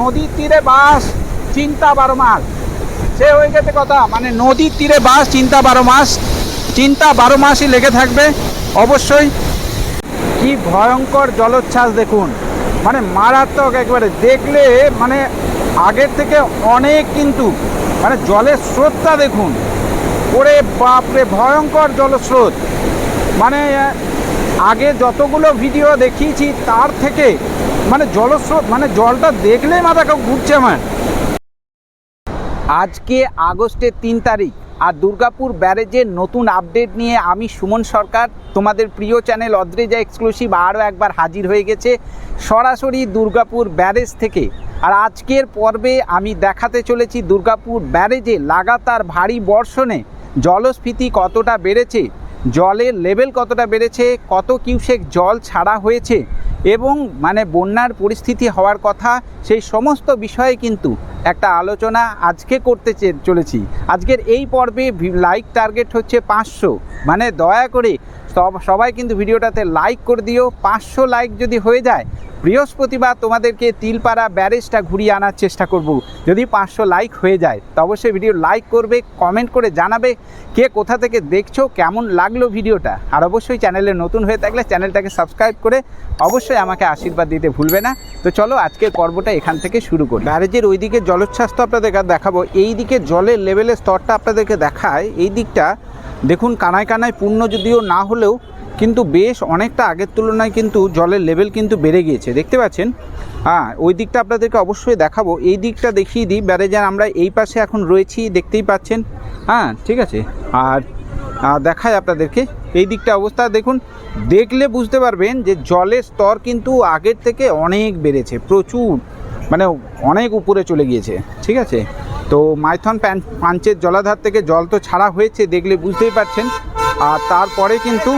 নদীর তীরে বাস, চিন্তা বারো মাস। সে হয়ে গেছে কথা মানে নদীর তীরে বাস, চিন্তা বারো মাস। চিন্তা বারো মাসই লেগে থাকবে, অবশ্যই। কি ভয়ঙ্কর জলোচ্ছ্বাস দেখুন। মানে মারাত্মক একবারে, দেখলে মানে আগের থেকে অনেক কিন্তু মানে জলের স্রোতটা দেখুন। ওরে বাপরে, ভয়ঙ্কর জলস্রোত। মানে আগে যতগুলো ভিডিও দেখিয়েছি, তার থেকে মানে জলস্রোত মানে জলটা দেখলেই মাথা ঘুরছে আমার। আজকে আগস্টের তিন তারিখ, আর দুর্গাপুর ব্যারেজের নতুন আপডেট নিয়ে আমি সুমন সরকার, তোমাদের প্রিয় চ্যানেল অদ্রেজা এক্সক্লুসিভ আরও একবার হাজির হয়ে গেছে। সরাসরি দুর্গাপুর ব্যারেজ থেকে। আর আজকের পর্বে আমি দেখাতে চলেছি দুর্গাপুর ব্যারেজে লাগাতার ভারী বর্ষণে জলস্ফীতি কতটা বেড়েছে জলের লেভেল কতটা বেড়েছে, কত কিউসেক জল ছাড়া হয়েছে এবং মানে বন্যার পরিস্থিতি হওয়ার কথা, সেই সমস্ত বিষয়ে কিন্তু একটা আলোচনা আজকে করতে চলেছি। আজকের এই পর্বে লাইক টার্গেট হচ্ছে পাঁচশো। মানে দয়া করে সব, সবাই কিন্তু ভিডিওটাতে লাইক করে দিও। পাঁচশো লাইক যদি হয়ে যায় বৃহস্পতিবার তোমাদেরকে তিলপাড়া ব্যারেজটা ঘুরিয়ে আনার চেষ্টা করব। যদি পাঁচশো লাইক হয়ে যায়, তো অবশ্যই ভিডিও লাইক করবে কমেন্ট করে জানাবে কে কোথা থেকে দেখছ, কেমন লাগল ভিডিওটা। আর অবশ্যই চ্যানেলে নতুন হয়ে থাকলে চ্যানেলটাকে সাবস্ক্রাইব করে অবশ্যই আমাকে আশীর্বাদ দিতে ভুলবে না। তো চলো আজকের পর্বটা এখান থেকে শুরু করি। ব্যারেজের ওই দিকে জলোচ্ছ্বাস তো আপনাদের দেখাবো। এই দিকে জলের লেভেলের স্তরটা আপনাদেরকে দেখায়। এই দিকটা দেখুন কানায় কানায় পূর্ণ যদিও না হলেও কিন্তু বেশ অনেকটা আগের তুলনায় কিন্তু জলের লেভেল কিন্তু বেড়ে গিয়েছে। দেখতে পাচ্ছেন? হ্যাঁ ওই দিকটা আপনাদেরকে অবশ্যই দেখাবো। এই দিকটা দেখিয়ে দিই, ব্যারেজার আমরা এই পাশে এখন রয়েছি, দেখতেই পাচ্ছেন? হ্যাঁ ঠিক আছে। আর দেখায় আপনাদেরকে এই দিকটা অবস্থা। দেখুন, দেখলে বুঝতে পারবেন যে জলের স্তর কিন্তু আগের থেকে অনেক বেড়েছে, প্রচুর। মানে অনেক উপরে চলে গিয়েছে, ঠিক আছে? তো মাইথন প্যান, পাঞ্চের জলাধার থেকে জল তো ছাড়া হয়েছে, দেখলে বুঝতেই পারছেন। আর তারপরে কিন্তু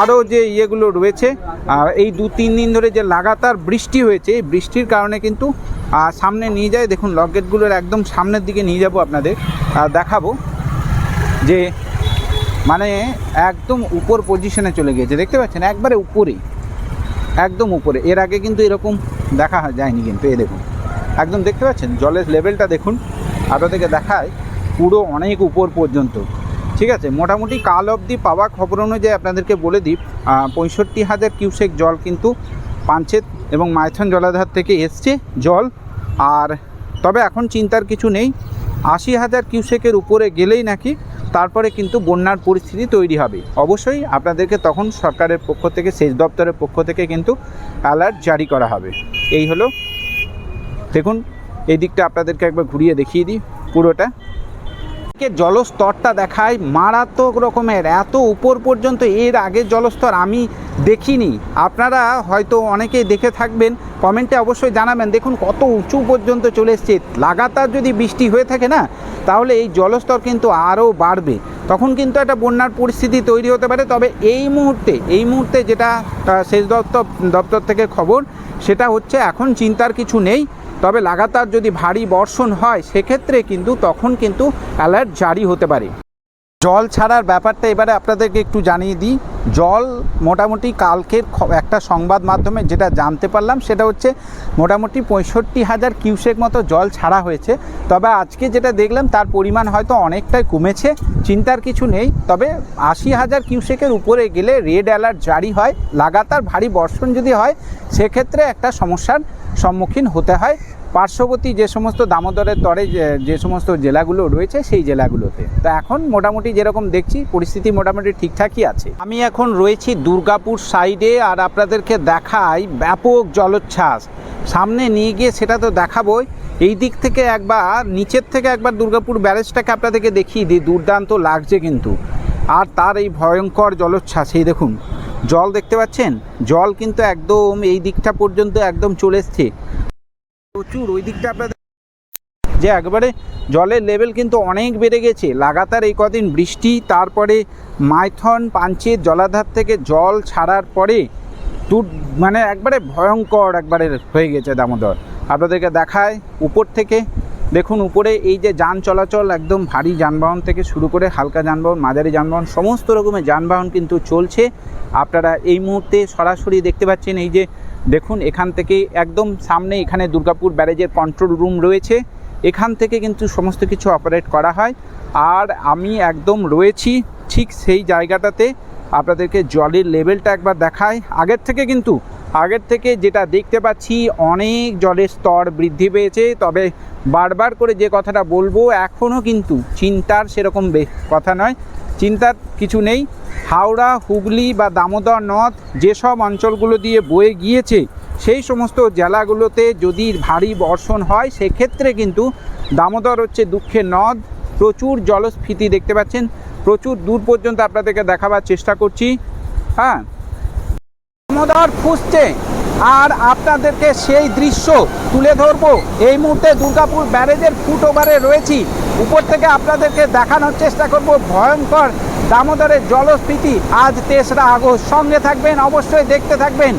আরও যে ইয়েগুলো রয়েছে এই দু তিন দিন ধরে যে লাগাতার বৃষ্টি হয়েছে, এই বৃষ্টির কারণে কিন্তু সামনে নিয়ে যায়। দেখুন লকগেটগুলোর একদম সামনের দিকে নিয়ে যাব আপনাদের আর দেখাবো যে মানে একদম উপর পজিশনে চলে গিয়েছে। দেখতে পাচ্ছেন? একবারে উপরেই একদম উপরে। এর আগে কিন্তু এরকম দেখা যায়নি কিন্তু এ দেখুন। একদম দেখতে পাচ্ছেন? জলের লেভেলটা দেখুন আপনাদেরকে দেখায়, পুরো অনেক উপর পর্যন্ত। ঠিক আছে, মোটামুটি কাল অবধি পাওয়া খবর অনুযায়ী আপনাদেরকে বলে দিই পঁয়ষট্টি হাজার কিউসেক জল কিন্তু পাঞ্চেত এবং মাইথন জলাধার থেকে এসছে জল। আর তবে এখন চিন্তার কিছু নেই, আশি হাজার কিউসেকের উপরে গেলেই নাকি তারপরে কিন্তু বন্যার পরিস্থিতি তৈরি হবে। অবশ্যই আপনাদেরকে তখন সরকারের পক্ষ থেকে, সেচ দপ্তরের পক্ষ থেকে কিন্তু অ্যালার্ট জারি করা হবে। এই হলো, দেখুন, এই দিকটা আপনাদেরকে একবার ঘুরিয়ে দেখিয়ে দিই পুরোটা। জলস্তরটা দেখায় মারাত্মক রকমের, এত উপর পর্যন্ত এর আগের জলস্তর আমি দেখিনি। আপনারা হয়তো অনেকেই দেখে থাকবেন, কমেন্টে অবশ্যই জানাবেন, দেখুন কত উঁচু পর্যন্ত চলে এসছে। লাগাতার যদি বৃষ্টি হয়ে থাকে না, তাহলে এই জলস্তর কিন্তু আরও বাড়বে। তখন কিন্তু একটা বন্যার পরিস্থিতি তৈরি হতে পারে, তবে এই মুহূর্তে এই মুহূর্তে যেটা সেচ দপ্তর দপ্তর থেকে খবর, সেটা হচ্ছে এখন চিন্তার কিছু নেই। তবে লাগাতার যদি ভারী বর্ষণ হয়, সেক্ষেত্রে কিন্তু তখন কিন্তু অ্যালার্ট জারি হতে পারে। জল ছাড়ার ব্যাপারটা এবারে আপনাদেরকে একটু জানিয়ে দিই। জল মোটামুটি কালকের একটা সংবাদ মাধ্যমে যেটা জানতে পারলাম, সেটা হচ্ছে মোটামুটি পঁয়ষট্টি হাজার কিউসেক মতো জল ছাড়া হয়েছে। তবে আজকে যেটা দেখলাম, তার পরিমাণ হয়তো অনেকটাই কমেছে, চিন্তার কিছু নেই। তবে আশি হাজার কিউসেকের উপরে গেলে রেড অ্যালার্ট জারি হয়। লাগাতার ভারী বর্ষণ যদি হয়, সেক্ষেত্রে একটা সমস্যার সম্মুখীন হতে হয়। পার্শ্ববর্তী যে সমস্ত দামোদরের তরে যে- সমস্ত জেলাগুলো রয়েছে সেই জেলাগুলোতে। তো এখন মোটামুটি যেরকম দেখছি, পরিস্থিতি মোটামুটি ঠিকঠাকই আছে। আমি এখন রয়েছি দুর্গাপুর সাইডে আর আপনাদেরকে দেখাই ব্যাপক জলোচ্ছ্বাস। সামনে নিয়ে গিয়ে সেটা তো দেখাবোই। এই দিক থেকে একবার, নিচের থেকে একবার দুর্গাপুর ব্যারেজটাকে আপনাদেরকে দেখিয়ে দিই। দুর্দান্ত লাগছে কিন্তু। আর তার এই ভয়ঙ্কর জলোচ্ছ্বাস, এই দেখুন, জল দেখতে পাচ্ছেন? জল কিন্তু একদম এই দিকটা পর্যন্ত একদম চলে এসছে। প্রচুর, ওই দিকটা আপনাদের যে একবারে জলের লেভেল কিন্তু অনেক বেড়ে গেছে। লাগাতার এই কদিন বৃষ্টি, তারপরে মাইথন পাঞ্চের জলাধার থেকে জল ছাড়ার পরে টুট মানে একবারে ভয়ঙ্কর একবারে হয়ে গেছে দামোদর। আপনাদেরকে দেখায় উপর থেকে। দেখুন, উপরে এই যে যান চলাচল একদম ভারী যানবাহন থেকে শুরু করে হালকা যানবাহন, মাঝারি যানবাহন, সমস্ত রকমের যানবাহন কিন্তু চলছে। আপনারা এই মুহূর্তে সরাসরি দেখতে পাচ্ছেন এই যে দেখুন, এখান থেকে একদম সামনে এখানে দুর্গাপুর ব্যারেজের কন্ট্রোল রুম রয়েছে। এখান থেকে কিন্তু সমস্ত কিছু অপারেট করা হয়। আর আমি একদম রয়েছি ঠিক সেই জায়গাটাতে। আপনাদেরকে জলের লেভেলটা একবার দেখায় আগের থেকে কিন্তু, আগের থেকে যেটা দেখতে পাচ্ছি, অনেক জলের স্তর বৃদ্ধি পেয়েছে। তবে বারবার করে যে কথাটা বলব এখনও কিন্তু চিন্তার সেরকম কথা নয়। চিন্তার কিছু নেই। হাওড়া, হুগলি বা দামোদর নদ যেসব অঞ্চলগুলো দিয়ে বয়ে গিয়েছে, সেই সমস্ত জেলাগুলোতে যদি ভারী বর্ষণ হয়, সেক্ষেত্রে কিন্তু দামোদর হচ্ছে দুঃখের নদ। প্রচুর জলস্ফীতি দেখতে পাচ্ছেন। প্রচুর দূর পর্যন্ত আপনাদেরকে দেখাবার চেষ্টা করছি। হ্যাঁ। দামোদর ফুসছে আর আপনাদেরকে সেই দৃশ্য তুলে ধরবো। এই মুহূর্তে দুর্গাপুর ব্যারেজের ফুট ওভারে রয়েছি। উপর থেকে আপনাদেরকে দেখানোর চেষ্টা করব ভয়ঙ্কর দামোদরের জলস্ফীতি। আজ তেসরা আগস্ট। সঙ্গে থাকবেন, অবশ্যই দেখতে থাকবেন।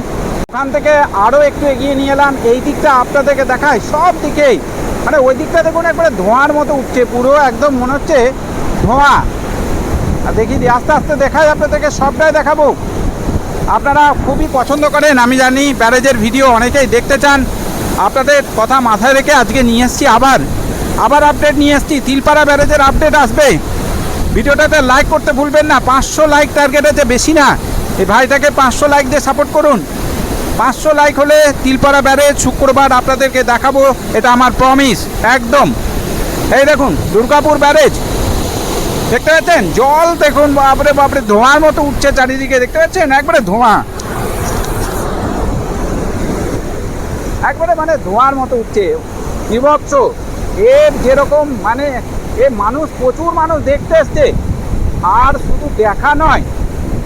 ওখান থেকে আরও একটু এগিয়ে নিয়ে এলাম। এই দিকটা আপনাদেরকে দেখায় সব দিকেই। মানে ওই দিকটা দেখুন, একবারে ধোঁয়ার মতো উঠছে। পুরো একদম মনে হচ্ছে ধোঁয়া। আর দেখি আস্তে আস্তে দেখায় আপনাদেরকে, সবটাই দেখাবো। আপনারা খুবই পছন্দ করেন, আমি জানি। ব্যারেজের ভিডিও অনেকেই দেখতে চান। আপনাদের কথা মাথায় রেখে আজকে নিয়ে এসেছি আবার। আবার আপডেট নিয়ে এসেছি তিলপাড়া ব্যারেজের আপডেট আসবে। ভিডিওটাতে লাইক করতে ভুলবেন না। পাঁচশো লাইক টার্গেট আছে, বেশি না। এই ভাইটাকে পাঁচশো লাইক দিয়ে সাপোর্ট করুন। পাঁচশো লাইক হলে তিলপাড়া ব্যারেজ শুক্রবার আপনাদেরকে দেখাবো। এটা আমার প্রমিস একদম। এই দেখুন, দুর্গাপুর ব্যারেজ। দেখতে পাচ্ছেন? জল দেখুন, বাপরে বাপরে, ধোঁয়ার মতো উঠছে চারিদিকে। দেখতে পাচ্ছেন? একবারে ধোঁয়া। একবারে মানে ধোঁয়ার মতো উঠছে। বিভৎস। এর যেরকম মানে এ মানুষ, প্রচুর মানুষ দেখতে এসছে। আর শুধু দেখা নয়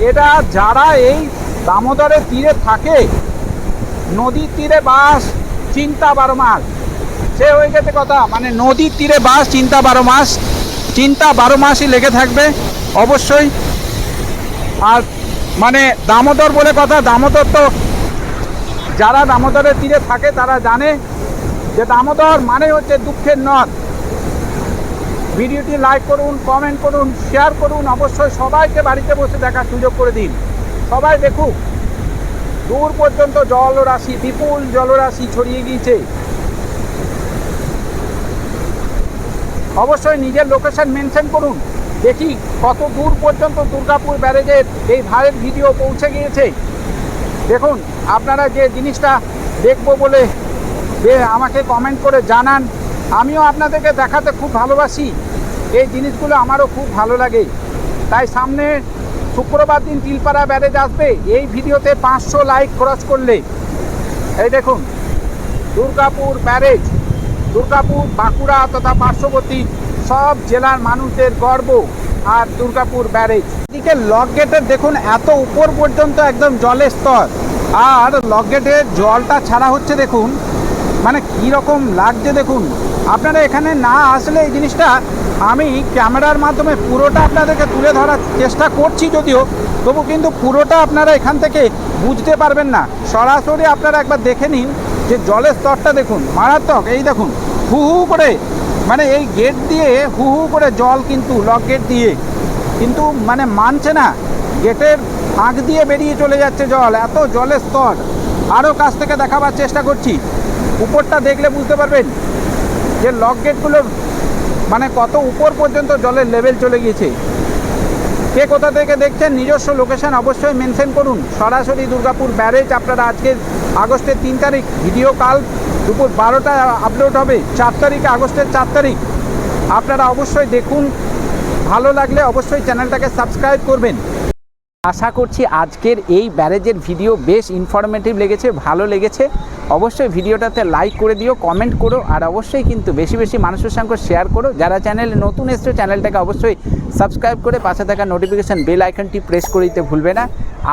এটা যারা এই দামোদরের তীরে থাকে, নদীর তীরে বাস, চিন্তা বারো মাস। সে হয়ে গেছে কথা মানে নদীর তীরে বাস, চিন্তা বারো মাস। চিন্তা বারো মাসই লেগে থাকবে, অবশ্যই। আর মানে দামোদর বলে কথা, দামোদর তো যারা দামোদরের তীরে থাকে, তারা জানে যে দামোদর মানে হচ্ছে দুঃখের নদ। ভিডিওটি লাইক করুন কমেন্ট করুন শেয়ার করুন, অবশ্যই সবাইকে বাড়িতে বসে দেখার সুযোগ করে দিন। সবাই দেখুক, দূর পর্যন্ত জলরাশি, বিপুল জলরাশি ছড়িয়ে গিয়েছে। অবশ্যই নিজের লোকেশন মেনশন করুন। দেখি কত দূর পর্যন্ত দুর্গাপুর ব্যারেজের এই ভাইয়ের ভিডিও পৌঁছে গিয়েছে। দেখুন, আপনারা যে জিনিসটা দেখব বলে আমাকে কমেন্ট করে জানান। আমিও আপনাদেরকে দেখাতে খুব ভালোবাসি। এই জিনিসগুলো আমারও খুব ভালো লাগে। তাই সামনে শুক্রবার দিন তিলপাড়া ব্যারেজ আসবে। এই ভিডিওতে পাঁচশো লাইক ক্রস করলে। এই দেখুন, দুর্গাপুর ব্যারেজ, দুর্গাপুর, বাঁকুড়া তথা পার্শ্ববর্তী সব জেলার মানুষদের গর্ব আর দুর্গাপুর ব্যারেজ। এদিকে লক গেটের দেখুন, এত উপর পর্যন্ত একদম জলের স্তর। আর লক গেটের জলটা ছাড়া হচ্ছে দেখুন মানে কী রকম লাগছে দেখুন? আপনারা এখানে না আসলে এই জিনিসটা আমি ক্যামেরার মাধ্যমে পুরোটা আপনাদেরকে তুলে ধরার চেষ্টা করছি যদিও, তবু কিন্তু পুরোটা আপনারা এখান থেকে বুঝতে পারবেন না। সরাসরি আপনারা একবার দেখে নিন যে জলের স্তরটা দেখুন। মারাত্মক, এই দেখুন, হু হু করে মানে এই গেট দিয়ে হু হু করে জল কিন্তু লক গেট দিয়ে, কিন্তু মানে মানছে না। গেটের ফাঁক দিয়ে বেরিয়ে চলে যাচ্ছে জল, এত জলের স্তর। আরও কাছ থেকে দেখাবার চেষ্টা করছি। উপরটা দেখলে বুঝতে পারবেন যে লক গেটগুলোর মানে কত উপর পর্যন্ত জলের লেভেল চলে গিয়েছে। কে কোথা থেকে দেখছেন? নিজস্ব লোকেশন অবশ্যই মেনশন করুন। সরাসরি দুর্গাপুর ব্যারেজ, আপনারা আজকে আগস্টের তিন তারিখ, ভিডিও কাল দুপুর বারোটা আপলোড হবে। চার তারিখে, আগস্টের চার তারিখ। আপনারা অবশ্যই দেখুন। ভালো লাগলে অবশ্যই চ্যানেলটাকে সাবস্ক্রাইব করবেন। আশা করছি আজকের এই ব্যারেজের ভিডিও বেশ ইনফরমেটিভ লেগেছে, ভালো লেগেছে। অবশ্যই ভিডিওটাতে লাইক করে দিও কমেন্ট করো, আর অবশ্যই কিন্তু বেশি বেশি মানুষের সঙ্গে শেয়ার করো। যারা চ্যানেলে নতুন এসছো চ্যানেলটাকে অবশ্যই সাবস্ক্রাইব করে পাশে থাকা নোটিফিকেশান বেল আইকনটি প্রেস করে দিতে ভুলবে না।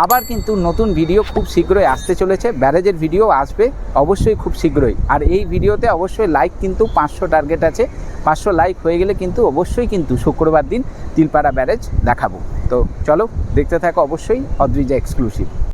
আবার কিন্তু নতুন ভিডিও খুব শীঘ্রই আসতে চলেছে, ব্যারেজের ভিডিও আসবে অবশ্যই খুব শীঘ্রই। আর এই ভিডিওতে অবশ্যই লাইক কিন্তু পাঁচশো টার্গেট আছে। পাঁচশো লাইক হয়ে গেলে কিন্তু অবশ্যই কিন্তু শুক্রবার দিন তিলপাড়া ব্যারেজ দেখাবো। তো চলো দেখতে থাকো অবশ্যই অদ্রিজা এক্সক্লুসিভ